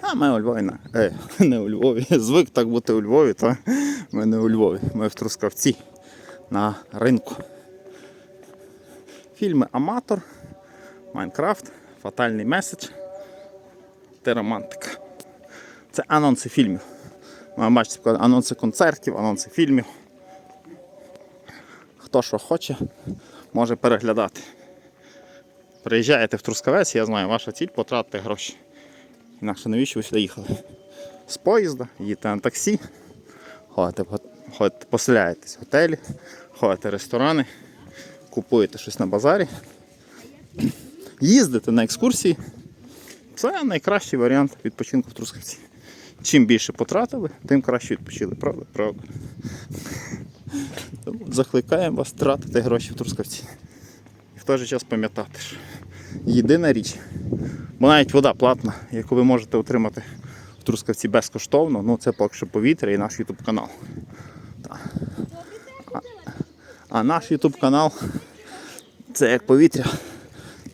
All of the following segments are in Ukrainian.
А ми у Львові. Е, не у Львові. Звик так бути у Львові, то ми не у Львові. Ми в Трускавці на ринку. Фільми Аматор, Майнкрафт, Фатальний меседж та романтика. Це анонси фільмів. Ви бачите, анонси концертів, анонси фільмів. Хто що хоче, може переглядати. Приїжджаєте в Трускавець, я знаю, ваша ціль потратити гроші. Інакше навіщо ви сюди їхали? З поїзда, їдете на таксі, ходите, ходите, поселяєтесь в готелі, ходите в ресторани, купуєте щось на базарі, їздите на екскурсії. Це найкращий варіант відпочинку в Трускавці. Чим більше потратили, тим краще відпочили. Правда? Правда. Закликаємо вас тратити гроші в Трускавці. І в той же час пам'ятати, що єдина річ, бо навіть вода платна, яку ви можете отримати в Трускавці безкоштовно, ну це поки що повітря і наш YouTube канал. А, а наш YouTube канал це як повітря.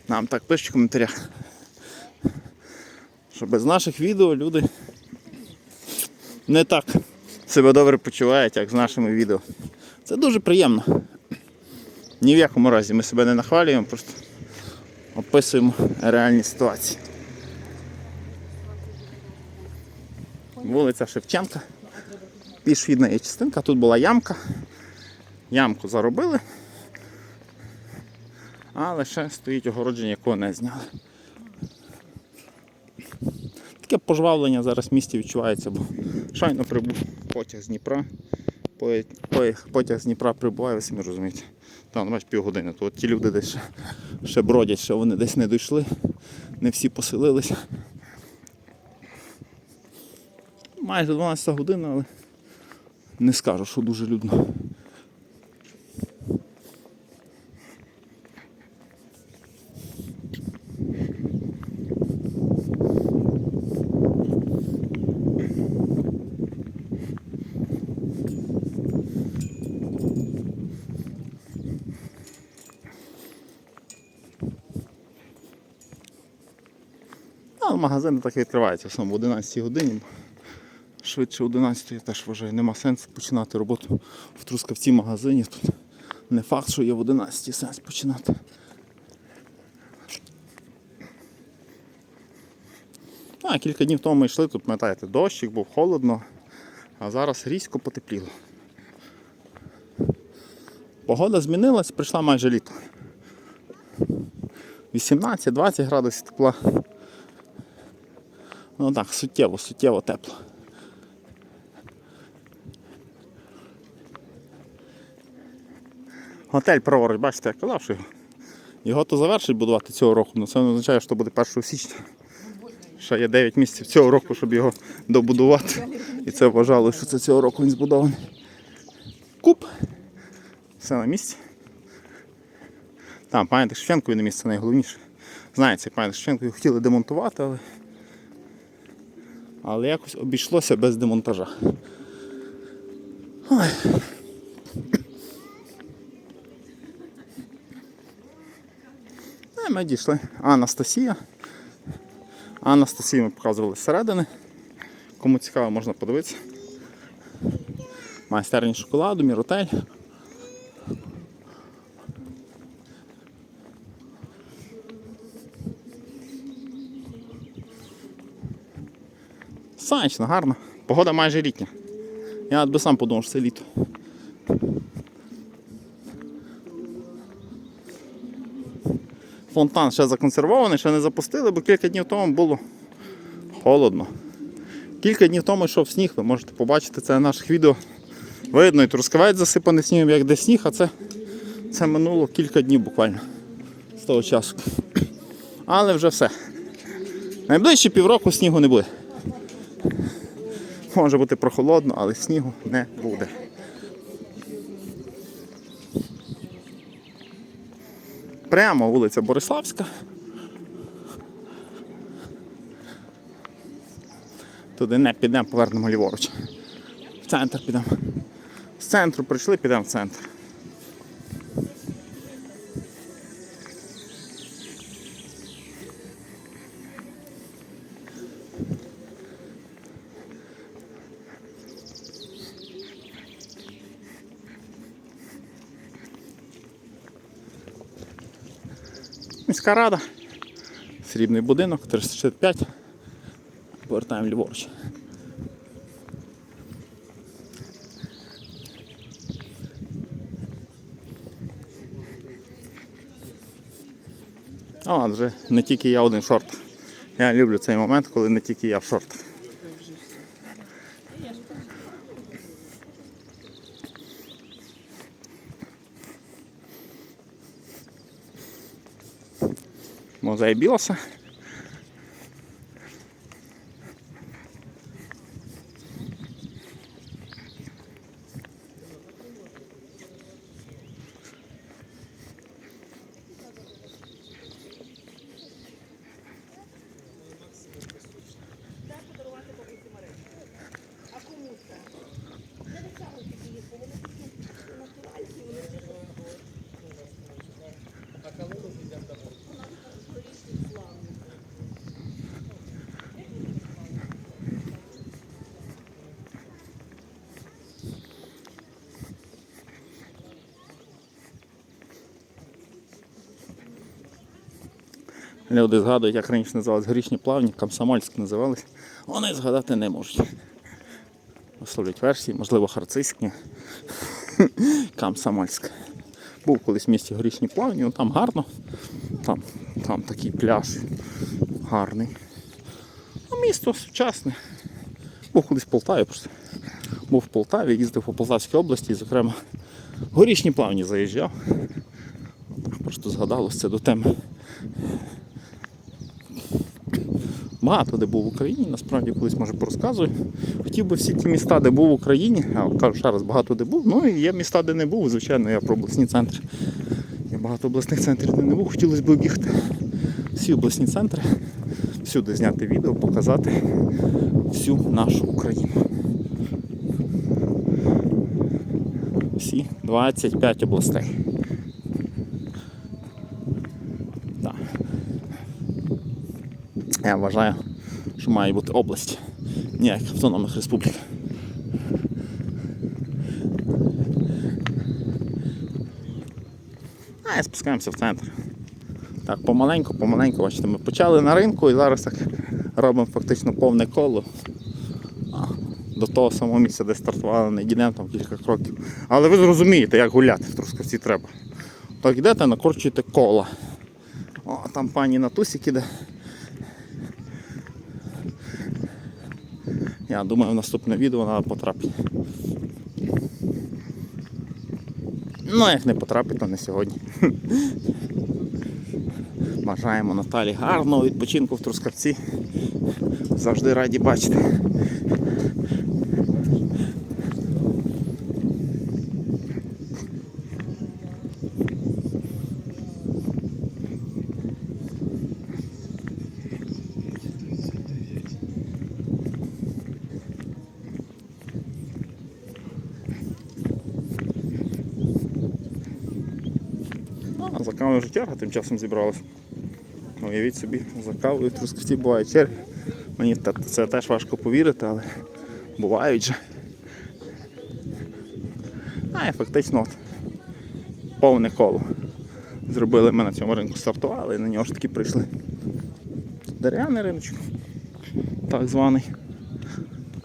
Нам так пишуть в коментарях. Що без наших відео люди не так себе добре почувають, як з нашими відео. Це дуже приємно. Ні в якому разі ми себе не нахвалюємо, просто описуємо реальні ситуації. Вулиця Шевченка. Пішохідна є частинка, тут була ямка. Ямку заробили, а лише стоїть огородження, якого не зняли. Таке пожвавлення зараз в місті відчувається, бо щойно прибув потяг з Дніпра. По- по- Потяг з Дніпра прибуває, ви самі розумієте. Там, бачиш, півгодини. То от ті люди десь ще, ще бродять, ще вони десь не дійшли, не всі поселилися. Майже 12 година, але не скажу, що дуже людно. А магазини так і відкриваються в основному в 11 годині. Швидше 11 я теж вважаю, нема сенсу починати роботу в Трускавці магазині. Тут не факт, що є в 11 сенс починати. А, кілька днів тому ми йшли, тут пам'ятаєте, дощик був холодно, а зараз різко потепліло. Погода змінилась, прийшла майже літо. 18-20 градусів тепла. Ну так, суттєво, суттєво тепло. Готель праворуч, бачите, я казав, що його, його то завершить будувати цього року, але це не означає, що буде 1 січня. Ще є 9 місяців цього року, щоб його добудувати. І це вважало, що це цього року він збудований. Куб. Все на місці. Там, пам'ятник Шевченкові на місце найголовніше. Знаєте, пам'ятник Шевченко хотіли демонтувати, але але якось обійшлося без демонтажа. Ой. І ми дійшли. Анастасія. Анастасію ми показували зсередини. Кому цікаво, можна подивитися. Майстерні шоколаду, міротель. Сонячно, гарно. Погода майже літня. Я би сам подумав, що це літо. Фонтан ще законсервований, ще не запустили, бо кілька днів тому було холодно. Кілька днів тому йшов сніг, ви можете побачити це на наших відео. Видно, і трускавець засипаний снігом, як де сніг, а це, це минуло кілька днів буквально з того часу. Але вже все. Найближчі півроку снігу не буде. Може бути прохолодно, але снігу не буде. Прямо вулиця Бориславська. Туди не підемо, повернемо ліворуч. В центр підемо. З центру прийшли, підемо в центр. Міська рада. Срібний будинок, 365. Повертаємо ліворуч. А, вже не тільки я один шорт. Я люблю цей момент, коли не тільки я в шортах. Білоса. Люди згадують, як раніше називались горішні плавні, комсомольськ називались. Вони згадати не можуть. Висловлюють версії, можливо, харцизькі. Комсомольськ. Був колись в місті горішні плавні, ну, там гарно. Там, там такий пляж гарний. А місто сучасне. Був колись в Полтаві просто. Був в Полтаві, їздив по Полтавській області, зокрема, горішні плавні заїжджав. Просто згадалося це до теми. Багато де був в Україні, насправді колись може порозказую. Хотів би всі ті міста, де був в Україні, а кажу ще раз, багато де був. Ну і є міста, де не був, звичайно, я про обласні центри. Є багато обласних центрів, де не був. Хотілося б об'їхати всі обласні центри, всюди зняти відео, показати всю нашу Україну. Всі 25 областей. Я вважаю, що має бути область, ніяк автономних республік. А, і спускаємося в центр. Так, помаленьку, помаленьку, бачите, ми почали на ринку і зараз так робимо фактично повне коло. До того самого місця, де стартували, не йдемо там кілька кроків. Але ви зрозумієте, як гуляти в Трускавці треба. Так йдете, накорчуєте коло. О, там пані на тусік іде. Я думаю, в наступне відео вона потрапить. Ну, як не потрапить, то не сьогодні. Бажаємо Наталі гарного відпочинку в Трускавці. Завжди раді бачити. Кавою вже черга тим часом зібралась. Уявіть собі, за кавою Трускавці буває черги. Мені це теж важко повірити, але бувають же. А і фактично от, повне коло. Зробили ми на цьому ринку стартували і на нього ж таки прийшли. Дерев'яний риночок, так званий.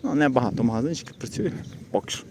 Ну, небагато магазинчиків працює поки що.